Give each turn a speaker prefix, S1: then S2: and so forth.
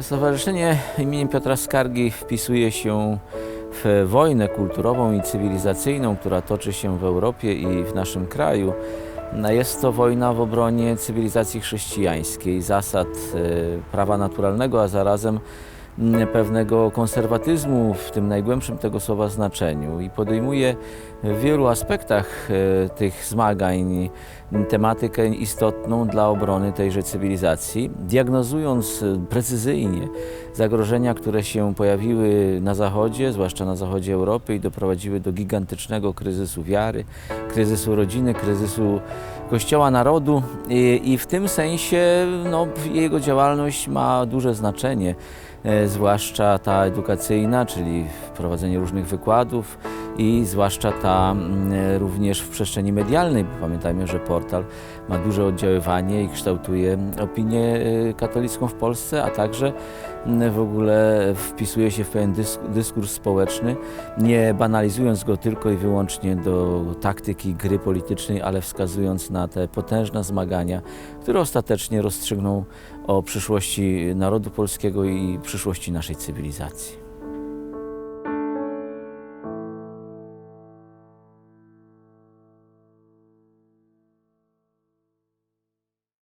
S1: Stowarzyszenie imieniem Piotra Skargi wpisuje się w wojnę kulturową i cywilizacyjną, która toczy się w Europie i w naszym kraju. Jest to wojna w obronie cywilizacji chrześcijańskiej, zasad e, prawa naturalnego, a zarazem pewnego konserwatyzmu w tym najgłębszym tego słowa znaczeniu i podejmuje w wielu aspektach e, tych zmagań tematykę istotną dla obrony tejże cywilizacji, diagnozując e, precyzyjnie zagrożenia, które się pojawiły na Zachodzie, zwłaszcza na zachodzie Europy i doprowadziły do gigantycznego kryzysu wiary, kryzysu rodziny, kryzysu Kościoła Narodu. I, i w tym sensie no, jego działalność ma duże znaczenie, e, zwłaszcza ta edukacyjna, czyli wprowadzenie różnych wykładów i zwłaszcza ta mm, również w przestrzeni medialnej, bo pamiętajmy, że portal ma duże oddziaływanie i kształtuje opinię e, katolicką w Polsce, a także mm, w ogóle wpisuje się w pewien dysk dyskurs społeczny, nie banalizując go tylko i wyłącznie do taktyki gry politycznej, ale wskazując na te potężne zmagania, które ostatecznie rozstrzygną o przyszłości narodu polskiego i przyszłości naszej cywilizacji.